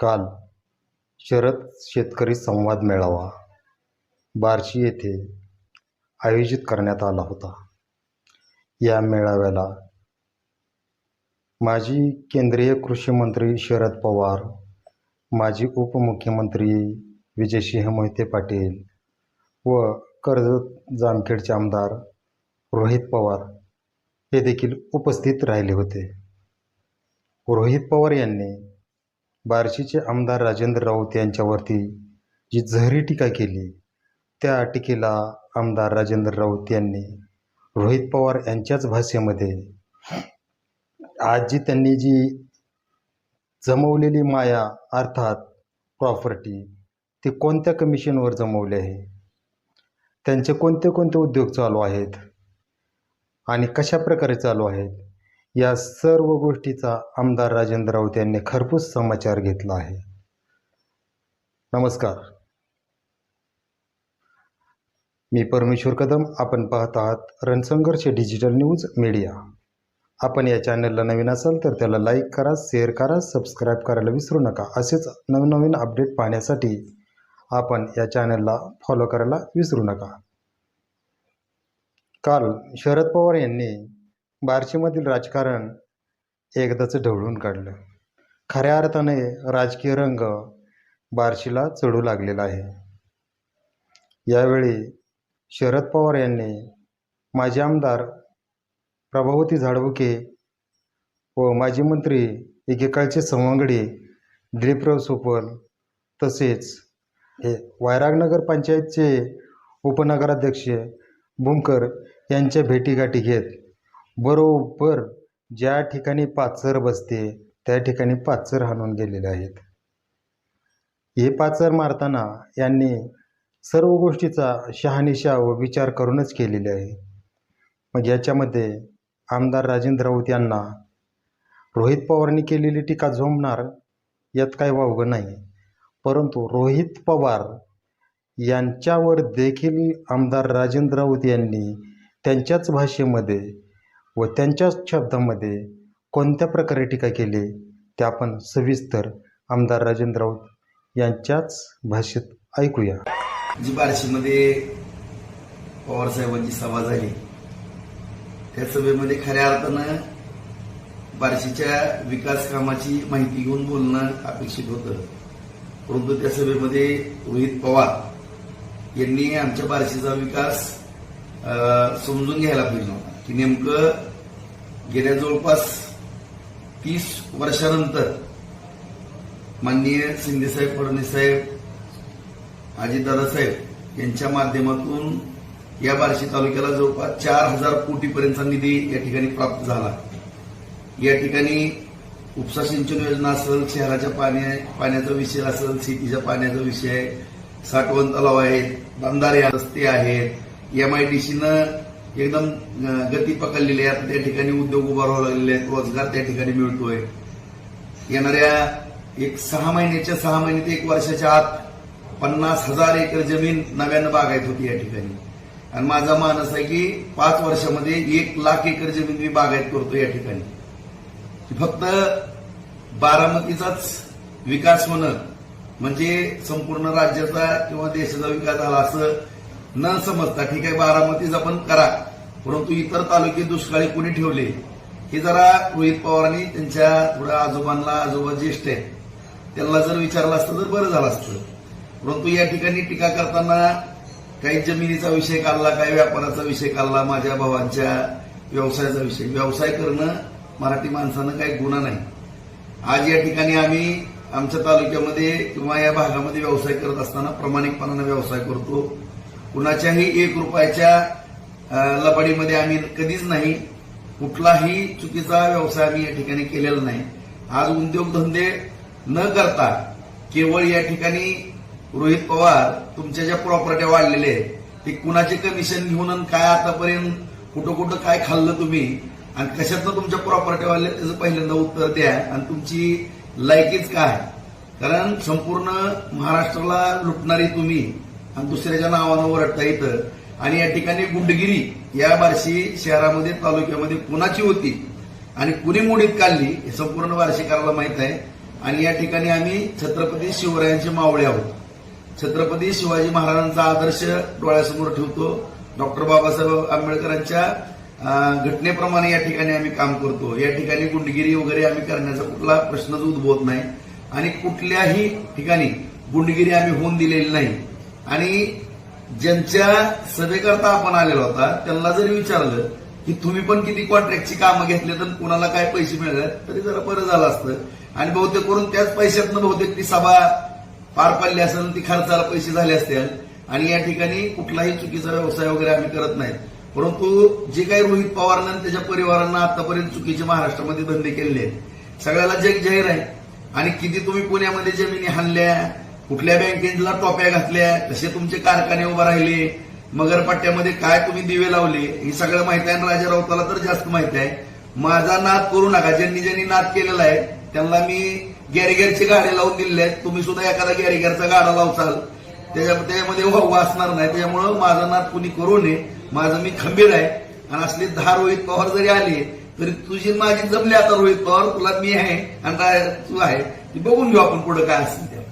काल शरद शेतकरी संवाद मेळावा बार्शी येथे आयोजित करण्यात आला होता. या मेळाव्याला माजी केंद्रीय कृषी मंत्री शरद पवार माजी उपमुख्यमंत्री विजयसिंह मोहिते पाटील व कर्जत जामखेडचे आमदार रोहित पवार हे देखील उपस्थित राहिले होते. रोहित पवार यांनी बार्शीचे आमदार राजेंद्र राऊत यांच्यावरती जी जहरी टीका केली त्या टीकेला आमदार राजेंद्र राऊत यांनी रोहित पवार यांच्याच भाषेमध्ये आज जी त्यांनी जी जमवलेली माया अर्थात प्रॉपर्टी ती कोणत्या कमिशनवर जमवली आहे? त्यांचे कोणते कोणते उद्योग चालू आहेत? आणि कशा प्रकारे चालू आहेत? या सर्व गोष्टीचा आमदार राजेंद्र राऊत यांनी खरपूस समाचार घेतला आहे. नमस्कार. मी परमेश्वर कदम. आपण पाहत आहात रणसंघर्ष डिजिटल न्यूज मीडिया. आपण या चॅनलला नवीन असाल तर त्याला लाईक करा शेअर करा सबस्क्राईब करायला विसरू नका. असेच नवनवीन अपडेट पाहण्यासाठी आपण या चॅनलला फॉलो करायला विसरू नका. काल शरद पवार यांनी बार्शीमधील राजकारण एकदाच ढवळून काढलं. खऱ्या अर्थाने राजकीय रंग बार्शीला चढू लागलेला आहे. यावेळी शरद पवार यांनी माजी आमदार प्रभावती झाडबुके व माजी मंत्री एकेकाळचे सवंगडी दिलीपराव सोपल तसेच हे वायरागनगर पंचायतचे उपनगराध्यक्ष भूमकर यांच्या भेटीगाठी घेत बरोबर ज्या ठिकाणी पाचर बसते त्या ठिकाणी पाचर हाणून गेलेले आहेत. हे पाचर मारताना यांनी सर्व गोष्टीचा शहानिशा व विचार करूनच केलेले आहे. मग याच्यामध्ये आमदार राजेंद्र राऊत यांना रोहित पवारांनी केलेली टीका झोंबणार यात काही वावगं नाही. परंतु रोहित पवार यांच्यावर देखील आमदार राजेंद्र राऊत यांनी त्यांच्याच भाषेमध्ये व त्यांच्याच शब्दामध्ये कोणत्या प्रकारे टीका केली ते आपण सविस्तर आमदार राजेंद्र राऊत यांच्याच भाषेत ऐकूया. जी बार्शीमध्ये पवारसाहेबांची सभा झाली त्या सभेमध्ये खऱ्या अर्थानं बार्शीच्या विकास कामाची माहिती घेऊन बोलणं अपेक्षित होतं. परंतु त्या सभेमध्ये रोहित पवार यांनी आमच्या बार्शीचा विकास समजून घ्यायला पाहिजे नव्हता की नेमकं गेल्या जवळपास तीस वर्षानंतर माननीय शिंदेसाहेब फडणवीस साहेब साहेब यांच्या माध्यमातून या बार्शी तालुक्याला जवळपास चार हजार कोटीपर्यंतचा निधी या ठिकाणी प्राप्त झाला. या ठिकाणी उपसा सिंचन योजना असेल शहराच्या पाण्या पाण्याचा विषय असेल शेतीच्या पाण्याचा विषय साठवण तलाव आहेत बंधारे रस्ते आहेत एमआयडीसीनं एकदम गती पकडलेली आहे. आता त्या ठिकाणी उद्योग उभारावा लागलेले आहेत. रोजगार त्या ठिकाणी मिळतोय. येणाऱ्या एक सहा महिन्याच्या सहा महिने ते एक वर्षाच्या आत पन्नास हजार एकर जमीन नव्यानं बागायत होती या ठिकाणी. आणि माझा मानस आहे की पाच वर्षामध्ये एक लाख एकर जमीन मी बागायत करतो या ठिकाणी. फक्त बारामतीचाच विकास होणं म्हणजे संपूर्ण राज्याचा किंवा देशाचा विकास झाला असं न समजता. ठीक आहे बारामतीच आपण करा. परंतु इतर तालुके दुष्काळी कुणी ठेवले? हे जरा रोहित पवारांनी त्यांच्या थोड्या आजोबांना आजोबा ज्येष्ठ आहेत त्यांना जर विचारलं असतं तर बरं झालं असतं. परंतु या ठिकाणी टीका करताना काही जमिनीचा विषय काढला काही व्यापाराचा विषय काढला माझ्या भावांच्या व्यवसायाचा विषय. व्यवसाय करणं मराठी माणसानं काही गुन्हा नाही. आज या ठिकाणी आम्ही आमच्या तालुक्यामध्ये किंवा या भागामध्ये व्यवसाय करत असताना प्रामाणिकपणानं व्यवसाय करतो. कुणाच्याही एक रुपयाच्या लबाडीमध्ये आम्ही कधीच नाही. कुठलाही चुकीचा व्यवसाय आम्ही या ठिकाणी केलेला नाही. आज उद्योगधंदे न करता केवळ या ठिकाणी रोहित पवार तुमच्या ज्या प्रॉपर्ट्या वाढलेल्या आहेत ते कुणाचे कमिशन घेऊन आणि काय आतापर्यंत कुठं कुठं काय खाल्लं तुम्ही आणि कशातनं तुमच्या प्रॉपर्टी वाढल्या त्याचं पहिल्यांदा उत्तर द्या आणि तुमची लायकीच काय? कारण संपूर्ण महाराष्ट्राला लुटणारी तुम्ही आणि दुसऱ्याच्या नावानं ओरडता येतं आणि या ठिकाणी गुंडगिरी या बार्शी शहरामध्ये तालुक्यामध्ये कुणाची होती आणि कुणी मोडीत काढली हे संपूर्ण वार्षिकाला माहीत आहे. आणि या ठिकाणी आम्ही छत्रपती शिवरायांचे मावळे आहोत. छत्रपती शिवाजी महाराजांचा आदर्श डोळ्यासमोर ठेवतो. डॉक्टर बाबासाहेब आंबेडकरांच्या घटनेप्रमाणे या ठिकाणी आम्ही काम करतो. या ठिकाणी गुंडगिरी वगैरे आम्ही करण्याचा कुठला प्रश्नच उद्भवत नाही. आणि कुठल्याही ठिकाणी गुंडगिरी आम्ही होऊन दिलेली नाही. आणि ज्यांच्या सभेकरता आपण आलेलो होता त्यांना जरी विचारलं की तुम्ही पण किती कॉन्ट्रॅक्टची कामं घेतले तर कुणाला काय पैसे मिळाले तरी जरा बरं झालं असतं. आणि बहुतेक करून त्याच पैशातनं बहुतेक ती सभा पार पडली असेल ती खर्चाला पैसे झाले असतील. आणि या ठिकाणी कुठलाही चुकीचा व्यवसाय वगैरे आम्ही करत नाही. परंतु जे काही रोहित पवारनं त्याच्या परिवारांना आतापर्यंत चुकीचे महाराष्ट्रामध्ये धंदे केलेले आहेत सगळ्याला जग जाहीर आहे. आणि किती तुम्ही पुण्यामध्ये जमिनी हाणल्या कुठल्या बँकेला टोप्या घातल्या तसे तुमचे कारखाने उभं राहिले मगरपट्ट्यामध्ये काय तुम्ही दिवे लावले हे सगळं माहिती आहे आणि राजा राऊताला तर जास्त माहिती आहे. माझा नाद करू नका ज्यांनी ज्यांनी नाद केलेला आहे त्यांना मी गॅरेगॅरचे गाडे लावून दिलेले आहेत. तुम्ही सुद्धा एखादा गॅरेगॅरचा गाडा लावचाल त्याच्या त्याच्यामध्ये वाहू असणार नाही. त्याच्यामुळं माझा नाद कुणी करू नये. माझं मी खंबीर आहे. आणि असली दहा रोहित पवार जरी आली तरी तुझी माझी जमली आता रोहित पवार. तुला मी आहे आणि तू आहे. ती बघून घेऊ आपण पुढे काय असेल ते.